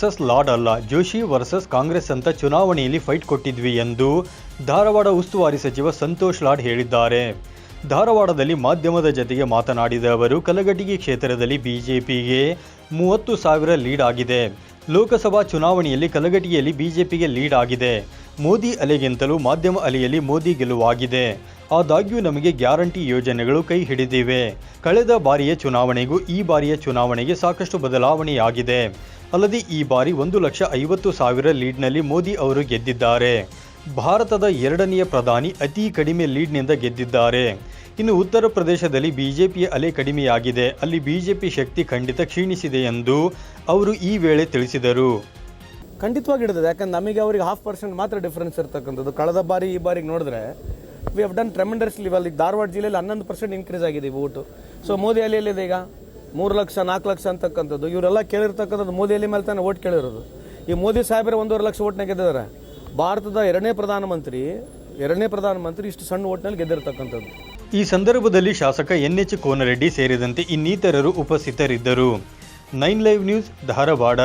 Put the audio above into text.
Versus Lad ಅಲ್ಲ Joshi versus Congress ಅಂತ ಚುನಾವಣೆಯಲ್ಲಿ ಫೈಟ್ ಕೊಟ್ಟಿದ್ವಿ ಎಂದು ಧಾರವಾಡ ಉಸ್ತುವಾರಿ ಸಚಿವ ಸಂತೋಷ್ ಲಾಡ್ ಹೇಳಿದ್ದಾರೆ. ಧಾರವಾಡದಲ್ಲಿ ಮಾಧ್ಯಮದ ಜತೆಗೆ ಮಾತನಾಡಿದ ಅವರು, ಕಲಘಟಗಿ ಕ್ಷೇತ್ರದಲ್ಲಿ ಬಿಜೆಪಿಗೆ ಮೂವತ್ತು ಸಾವಿರ ಲೀಡ್ ಆಗಿದೆ. ಲೋಕಸಭಾ ಚುನಾವಣೆಯಲ್ಲಿ ಕಲಘಟಗಿಯಲ್ಲಿ ಬಿಜೆಪಿಗೆ ಲೀಡ್ ಆಗಿದೆ. ಮೋದಿ ಅಲೆಗಿಂತಲೂ ಮಾಧ್ಯಮ ಅಲೆಯಲ್ಲಿ ಮೋದಿ ಗೆಲುವಾಗಿದೆ. ಆದಾಗ್ಯೂ ನಮಗೆ ಗ್ಯಾರಂಟಿ ಯೋಜನೆಗಳು ಕೈ ಹಿಡಿದಿವೆ. ಕಳೆದ ಬಾರಿಯ ಚುನಾವಣೆಗೂ ಈ ಬಾರಿಯ ಚುನಾವಣೆಗೆ ಸಾಕಷ್ಟು ಬದಲಾವಣೆಯಾಗಿದೆ. ಅಲ್ಲದೆ ಈ ಬಾರಿ ಒಂದು ಲಕ್ಷ ಐವತ್ತು ಸಾವಿರ ಲೀಡ್ನಲ್ಲಿ ಮೋದಿ ಅವರು ಗೆದ್ದಿದ್ದಾರೆ. ಭಾರತದ ಎರಡನೆಯ ಪ್ರಧಾನಿ ಅತಿ ಕಡಿಮೆ ಲೀಡ್ನಿಂದ ಗೆದ್ದಿದ್ದಾರೆ. ಇನ್ನು ಉತ್ತರ ಪ್ರದೇಶದಲ್ಲಿ ಬಿಜೆಪಿಯ ಅಲೆ ಕಡಿಮೆಯಾಗಿದೆ. ಅಲ್ಲಿ ಬಿಜೆಪಿ ಶಕ್ತಿ ಖಂಡಿತ ಕ್ಷೀಣಿಸಿದೆ ಎಂದು ಅವರು ಈ ವೇಳೆ ತಿಳಿಸಿದರು. ಖಂಡಿತವಾಗಿ ಯಾಕಂದ್ರೆ ನಮಗೆ ಅವರಿಗೆ ಹಾಫ್ ಪರ್ಸೆಂಟ್ ಮಾತ್ರ ಡಿಫರೆನ್ಸ್ ಇರ್ತಕ್ಕಂಥದ್ದು. ಕಳೆದ ಬಾರಿ ಈ ಬಾರಿಗೆ ನೋಡಿದ್ರೆ we have done tremendous level ಈಗ ಧಾರವಾಡ ಜಿಲ್ಲೆಯಲ್ಲಿ ಹನ್ನೊಂದು ಪರ್ಸೆಂಟ್ ಇನ್ಕ್ರೀಸ್ ಆಗಿದೆ ಈ ಓಟು ಸೊ ಮೋದಿ ಅಲ್ಲಿ ಎಲ್ಲಿದೆ ಈಗ. ಮೂರು ಲಕ್ಷ, ನಾಲ್ಕು ಲಕ್ಷ ಅಂತಕ್ಕಂಥದ್ದು. ಇವರೆಲ್ಲ ಕೇಳಿರ್ತಕ್ಕಂಥದ್ದು ಮೋದಿ ಎಲ್ಲಿ ಮೇಲೆ ತಾನೇ ಓಟ್ ಕೇಳಿರೋದು. ಈ ಮೋದಿ ಸಾಹೇಬರ ಒಂದೂವರೆ ಲಕ್ಷ ಓಟ್ನಾಗ ಗೆದ್ದಿದ್ದಾರೆ. ಭಾರತದ ಎರಡನೇ ಪ್ರಧಾನಮಂತ್ರಿ ಎರಡನೇ ಪ್ರಧಾನಮಂತ್ರಿ ಇಷ್ಟು ಸಣ್ಣ ಓಟ್ನಲ್ಲಿ ಗೆದ್ದಿರತಕ್ಕಂಥದ್ದು. ಈ ಸಂದರ್ಭದಲ್ಲಿ ಶಾಸಕ ಎನ್ ಎಚ್ ಕೋನರೆಡ್ಡಿ ಸೇರಿದಂತೆ ಇನ್ನಿತರರು ಉಪಸ್ಥಿತರಿದ್ದರು. Nine live news, Dharwad.